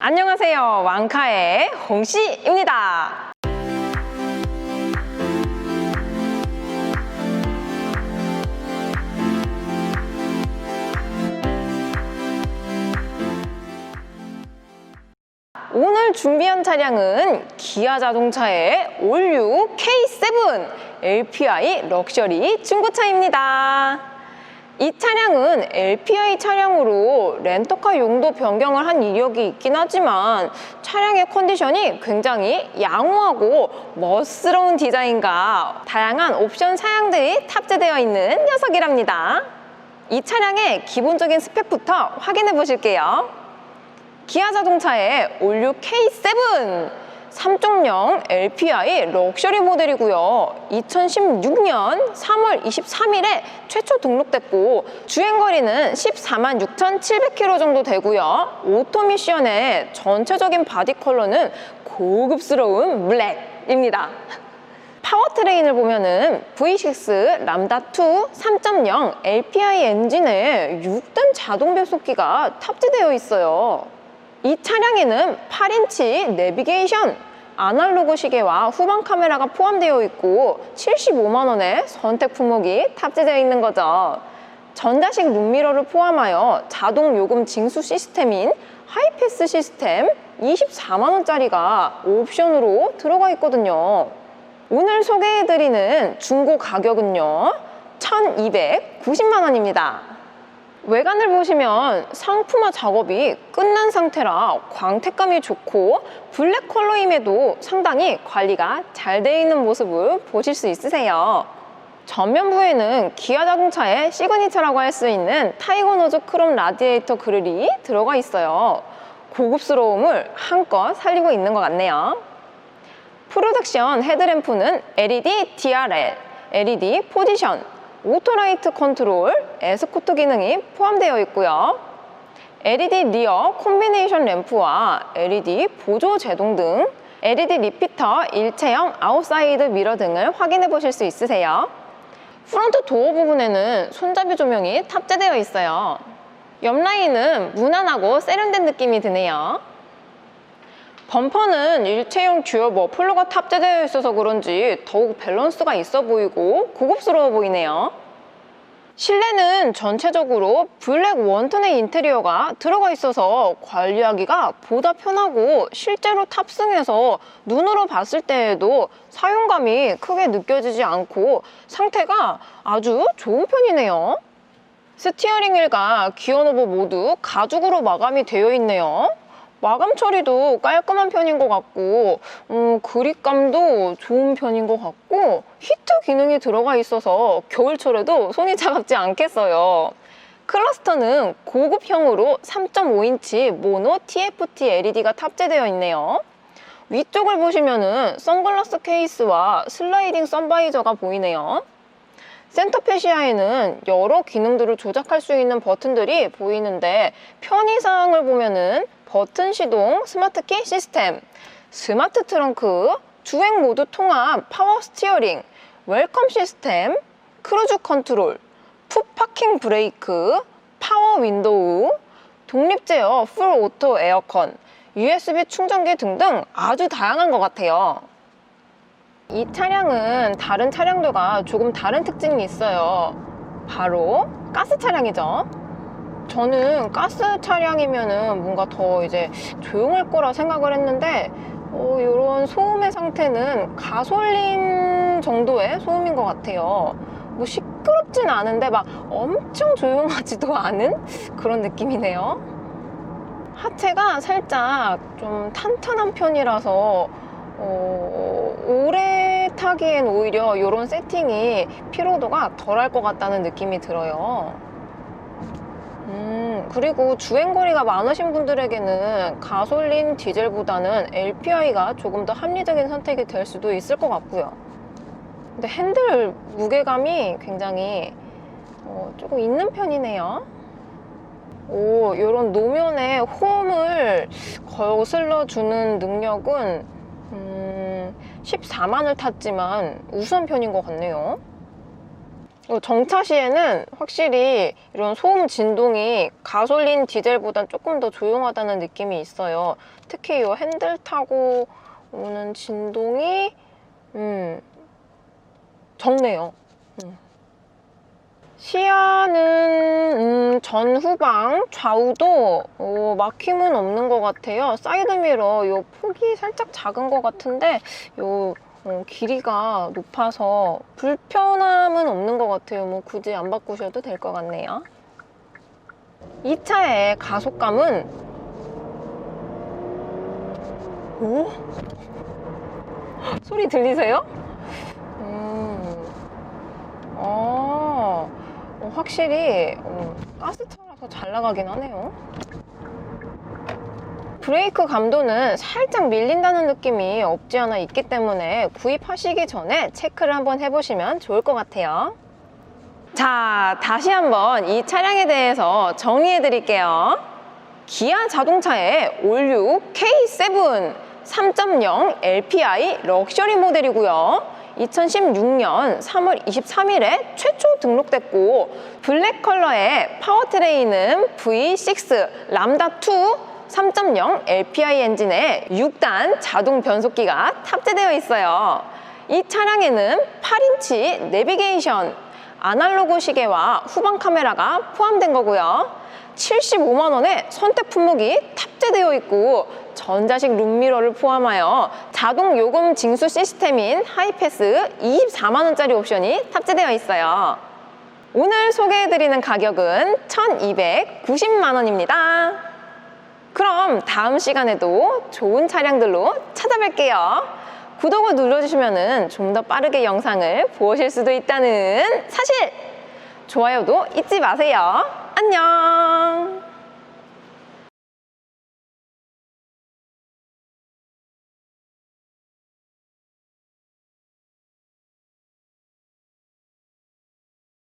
안녕하세요. 왕카의 홍씨입니다. 오늘 준비한 차량은 기아 자동차의 올류 K7 LPI 럭셔리 중고차입니다. 이 차량은 LPI 차량으로 렌터카 용도 변경을 한 이력이 있긴 하지만 차량의 컨디션이 굉장히 양호하고 멋스러운 디자인과 다양한 옵션 사양들이 탑재되어 있는 녀석이랍니다. 이 차량의 기본적인 스펙부터 확인해 보실게요. 기아 자동차의 올류 K7 3.0 LPI 럭셔리 모델이고요. 2016년 3월 23일에 최초 등록됐고 주행거리는 14만 6,700km 정도 되고요. 오토미션의 전체적인 바디 컬러는 고급스러운 블랙입니다. 파워트레인을 보면은 V6 람다2 3.0 LPI 엔진에 6단 자동 변속기가 탑재되어 있어요. 이 차량에는 8인치 내비게이션, 아날로그 시계와 후방 카메라가 포함되어 있고 75만 원의 선택 품목이 탑재되어 있는 거죠. 전자식 룸미러를 포함하여 자동 요금 징수 시스템인 하이패스 시스템 24만 원짜리가 옵션으로 들어가 있거든요. 오늘 소개해드리는 중고 가격은요 1290만 원입니다. 외관을 보시면 상품화 작업이 끝난 상태라 광택감이 좋고 블랙 컬러임에도 상당히 관리가 잘 되어 있는 모습을 보실 수 있으세요. 전면부에는 기아 자동차의 시그니처라고 할 수 있는 타이거 노즈 크롬 라디에이터 그릴이 들어가 있어요. 고급스러움을 한껏 살리고 있는 것 같네요. 프로덕션 헤드램프는 LED DRL, LED 포지션, 오토라이트 컨트롤, 에스코트 기능이 포함되어 있고요. LED 리어 콤비네이션 램프와 LED 보조 제동 등 LED 리피터 일체형 아웃사이드 미러 등을 확인해 보실 수 있으세요. 프론트 도어 부분에는 손잡이 조명이 탑재되어 있어요. 옆 라인은 무난하고 세련된 느낌이 드네요. 범퍼는 일체형 듀얼 머플러가 탑재되어 있어서 그런지 더욱 밸런스가 있어 보이고 고급스러워 보이네요. 실내는 전체적으로 블랙 원톤의 인테리어가 들어가 있어서 관리하기가 보다 편하고 실제로 탑승해서 눈으로 봤을 때에도 사용감이 크게 느껴지지 않고 상태가 아주 좋은 편이네요. 스티어링 휠과 기어 노브 모두 가죽으로 마감이 되어 있네요. 마감 처리도 깔끔한 편인 것 같고 음, 그립감도 좋은 편인 것 같고 히트 기능이 들어가 있어서 겨울철에도 손이 차갑지 않겠어요. 클러스터는 고급형으로 3.5인치 모노 TFT LED가 탑재되어 있네요. 위쪽을 보시면은 선글라스 케이스와 슬라이딩 선바이저가 보이네요. 센터 페시아에는 여러 기능들을 조작할 수 있는 버튼들이 보이는데 편의사항을 보면은 버튼 시동 스마트 키 시스템, 스마트 트렁크, 주행 모드 통합 파워 스티어링, 웰컴 시스템, 크루즈 컨트롤, 풋 파킹 브레이크, 파워 윈도우, 독립 제어 풀 오토 에어컨, USB 충전기 등등 아주 다양한 것 같아요. 이 차량은 다른 차량들과 조금 다른 특징이 있어요. 바로 가스 차량이죠. 저는 가스 차량이면은 뭔가 더 이제 조용할 거라 생각을 했는데 어, 이런 소음의 상태는 가솔린 정도의 소음인 것 같아요. 뭐 시끄럽진 않은데 막 엄청 조용하지도 않은 그런 느낌이네요. 하체가 살짝 좀 탄탄한 편이라서 어, 오래 타기엔 오히려 이런 세팅이 피로도가 덜할 것 같다는 느낌이 들어요. 음, 그리고 주행거리가 많으신 분들에게는 가솔린 디젤보다는 LPI가 조금 더 합리적인 선택이 될 수도 있을 것 같고요. 근데 핸들 무게감이 굉장히 어, 조금 있는 편이네요. 오, 이런 노면에 홈을 거슬러 주는 능력은 음, 14만을 탔지만 우수한 편인 것 같네요. 어, 정차 시에는 확실히 이런 소음 진동이 가솔린 디젤보단 조금 더 조용하다는 느낌이 있어요. 특히 이 핸들 타고 오는 진동이 음, 적네요. 음. 시야는 음, 전후방 좌우도 어, 막힘은 없는 것 같아요. 사이드미러 요 폭이 살짝 작은 것 같은데 요 어, 길이가 높아서 불편함은 없는 것 같아요. 뭐 굳이 안 바꾸셔도 될 것 같네요. 이 차의 가속감은 오? 소리 들리세요? 음, 어, 어, 확실히 어, 가스차라서 잘 나가긴 하네요. 브레이크 감도는 살짝 밀린다는 느낌이 없지 않아 있기 때문에 구입하시기 전에 체크를 한번 해보시면 좋을 것 같아요. 자, 다시 한번 이 차량에 대해서 정리해 드릴게요. 기아 자동차의 올류 K7 3.0 LPI 럭셔리 모델이고요. 2016년 3월 23일에 최초 등록됐고 블랙 컬러의 파워트레인은 V6 람다2 3.0 LPI 엔진에 6단 자동 변속기가 탑재되어 있어요. 이 차량에는 8인치 내비게이션, 아날로그 시계와 후방 카메라가 포함된 거고요. 75만 원의 선택 품목이 탑재되어 있고 전자식 룸미러를 포함하여 자동 요금 징수 시스템인 하이패스 24만 원짜리 옵션이 탑재되어 있어요. 오늘 소개해드리는 가격은 1,290만 원입니다. 그럼 다음 시간에도 좋은 차량들로 찾아뵐게요. 구독을 눌러주시면 좀 더 빠르게 영상을 보실 수도 있다는 사실! 좋아요도 잊지 마세요. 안녕!